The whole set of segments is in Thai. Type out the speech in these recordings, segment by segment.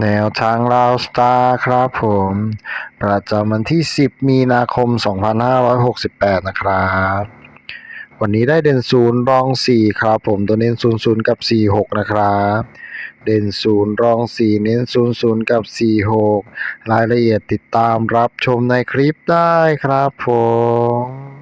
แนวทางราวสตาร์ครับผม ประจำวันที่ 10 มีนาคม 2568 นะครับ วันนี้ได้เด่นศูนย์รอง 4 ครับผม ตัวเน้น00กับ 46 นะครับ เด่นศูนย์รอง 4 เน้น00กับ 46 รายละเอียดติดตามรับชมในคลิปได้ครับผม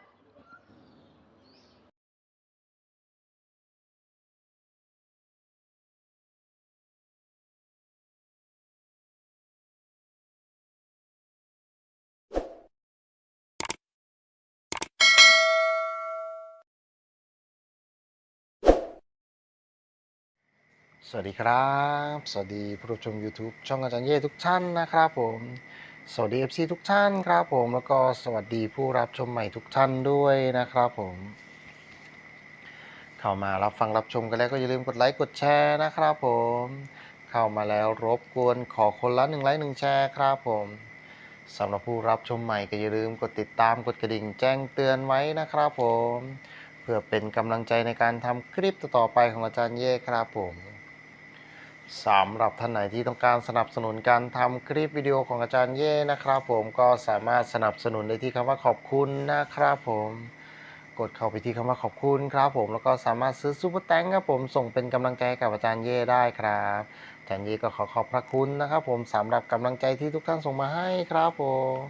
สวัสดีครับ สวัสดีผู้ชม YouTube ช่องอาจารย์เย่ทุกท่านนะครับผม สวัสดี FC ทุกท่านครับผม แล้วก็สวัสดีผู้รับชมใหม่ทุกท่านด้วยนะครับผม เข้ามารับฟังรับชมกันแล้วก็อย่าลืมกดไลค์กดแชร์นะครับผม เข้ามาแล้วรบกวนขอคนละหนึ่งไลค์หนึ่งแชร์ครับผมสำหรับผู้รับชมใหม่ก็อย่าลืมกดติดตามกดกระดิ่งแจ้งเตือนไว้นะครับผม เพื่อเป็นกำลังใจในการทำคลิปต่อๆไปของอาจารย์เย่ครับผม สำหรับท่านไหนที่ต้องการสนับสนุนการทำคลิปวิดีโอของอาจารย์เย่นะครับ ผมก็สามารถสนับสนุนได้ที่คำว่าขอบคุณนะครับผมกดเข้าไปที่คำว่าขอบคุณครับผมแล้วก็สามารถซื้อซูเปอร์แตงครับผมส่งเป็นกำลังใจกับอาจารย์เย่ได้ครับอาจารย์เย่ก็ขอขอบพระคุณนะครับผมสำหรับกำลังใจที่ทุกท่านส่งมาให้ครับผม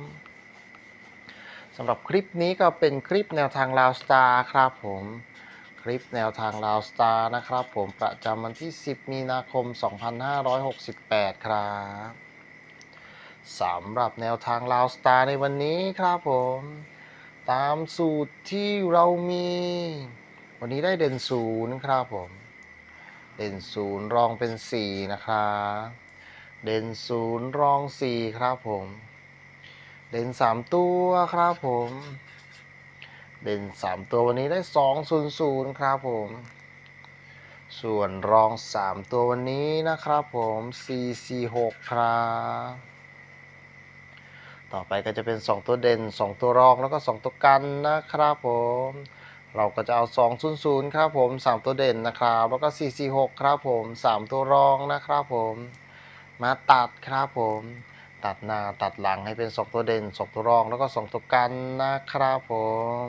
สำหรับคลิปนี้ก็เป็นคลิปแนวทางลาวสตาร์ครับผม คลิปแนวทางลาวสตาร์นะครับ ผมประจำวันที่ 10 มีนาคม 2568 ครับสำหรับแนวทางลาวสตาร์ในวันนี้ครับผม ตามสูตรที่เรามี วันนี้ได้เด่นศูนย์ครับผม เด่นศูนย์รองเป็น 4 นะครับ เด่นศูนย์รอง 4 ครับผม เด่น 3 ตัวครับผม เด่น3 ตัววันนี้ได้ 2 0 0 ครับผม ส่วนรอง 3 ตัววันนี้นะครับผม 4 4 6 ครับ ต่อไปก็จะเป็น 2 ตัวเด่น 2 ตัวรองแล้วก็ 2 ตัวกันนะครับผม เราก็จะเอา 2 0 0 ครับผม 3 ตัวเด่นนะครับ แล้วก็ 4 4 6 ครับผม 3 ตัวรองนะครับผม มาตัดครับผม ตัดหน้าตัดหลังให้เป็น2ตัวเด่น2ตัวรอง แล้วก็2ตัวกันนะครับผม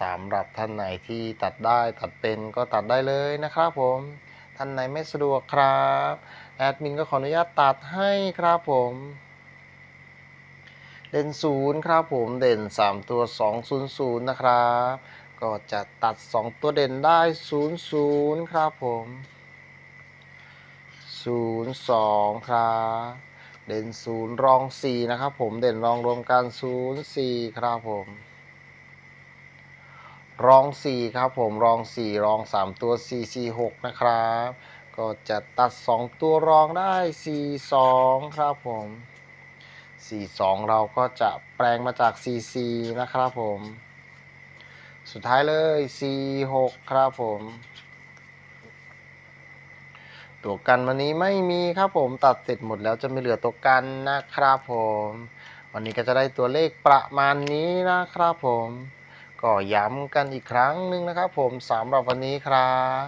สำหรับท่านไหนที่ตัดได้ตัดเป็นก็ตัดได้เลยนะครับผมท่านไหนไม่สะดวกครับแอดมินก็ขออนุญาตตัดให้ครับผมเด่นศูนย์ครับผมเด่น 3 ตัว 200 นะครับ ก็จะตัด 2 ตัวเด่นได้ 00 ครับผม 02 ครับ เด่น0รอง4นะครับผมเด่นรองรวมกัน04ครับผมรอง4ครับผมรอง4รอง3ตัว446นะครับ ก็จะตัด2ตัวรองได้42ครับผม42เราก็จะแปลงมาจาก44นะครับผม สุดท้ายเลย46ครับผม ตัวกันวันนี้ไม่มีครับผมตัดเสร็จหมดแล้วจะไม่เหลือตัวกันนะครับผม วันนี้ก็จะได้ตัวเลขประมาณนี้นะครับผม ก็ย้ำกันอีกครั้งหนึ่งนะครับผมสำหรับวันนี้ครับ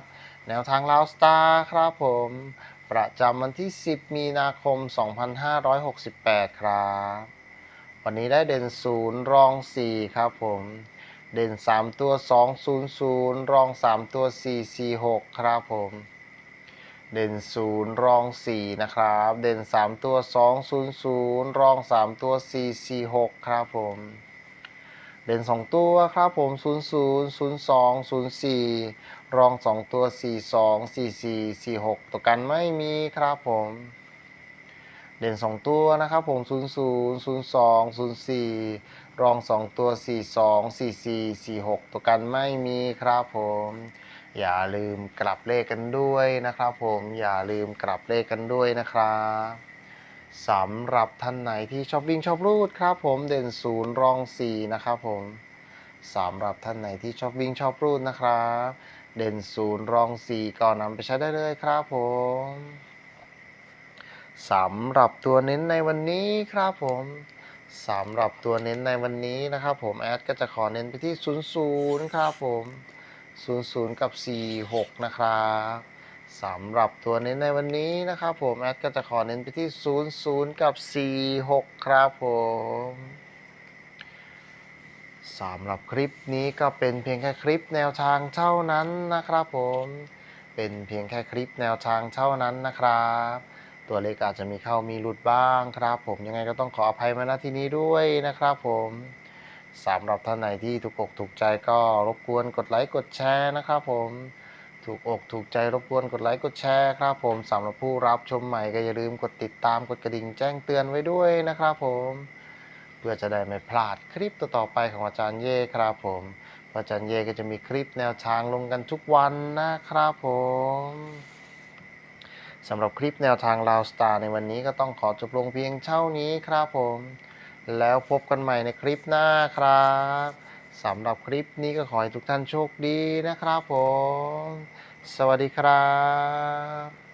แนวทางลาวสตาร์ครับผม ประจำวันที่ 10 มีนาคม 2568 ครับ วันนี้ได้เด่น 0 รอง 4 ครับผม เด่น 3 ตัว 200 รอง 3 ตัว 446 ครับผม เด่น 0 รอง 4 นะครับ เด่น 3 ตัว 200 รอง 3 ตัว 446 ครับผม เด่น 2 ตัวครับผม 00 02 04 รอง 2 ตัว 42 44 46 ตัวกันไม่มีครับผม เด่น 2 ตัวนะครับผม 00 02 04 รอง 2 ตัว 42 44 46 ตัวกันไม่มีครับผม อย่าลืมกลับเลขกันด้วยนะครับ ผมอย่าลืมกลับเลขกันด้วยนะครับสำหรับท่านไหนที่ชอบวิ่งชอบรูดครับ ผมเด่น0รอง4นะครับผมสำหรับท่านไหนที่ชอบวิ่งชอบรูดนะครับ เด่นศูนย์รองสี่ก็นำไปใช้ได้เลยครับผมสำหรับตัวเน้นในวันนี้ครับผมสำหรับตัวเน้นในวันนี้นะครับผมแอดก็จะขอเน้นไปที่ 00 ครับผม 00 กับ 46 นะครับสำหรับตัวเน้นในวันนี้นะครับผมแอดก็จะขอเน้นไปที่ 00 กับ 46 ครับผมสำหรับคลิปนี้ก็เป็นเพียงแค่คลิปแนวทางเท่านั้นนะครับผม เป็นเพียงแค่คลิปแนวทางเท่านั้นนะครับ ตัวเลขอาจจะมีเข้ามีหลุดบ้างครับ ผมยังไงก็ต้องขออภัยมาณที่นี้ด้วยนะครับผม สำหรับท่านไหนที่ถูกอกถูกใจก็รบกวนกดไลค์กดแชร์นะครับผมถูกอกถูกใจรบกวนกดไลค์กดแชร์ครับผมสำหรับผู้รับชมใหม่ก็อย่าลืมกดติดตามกดกระดิ่งแจ้งเตือนไว้ด้วยนะครับผม เพื่อจะได้ไม่พลาดคลิปต่อๆไปของอาจารย์เย่ครับผมอาจารย์เย่ก็จะมีคลิปแนวทางลงกันทุกวันนะครับผมสำหรับคลิปแนวทางลาวสตาร์ในวันนี้ก็ต้องขอจบลงเพียงเท่านี้ครับผม แล้วพบกันใหม่ในคลิปหน้าครับสำหรับคลิปนี้ก็ขอให้ทุกท่านโชคดีนะครับผม สวัสดีครับ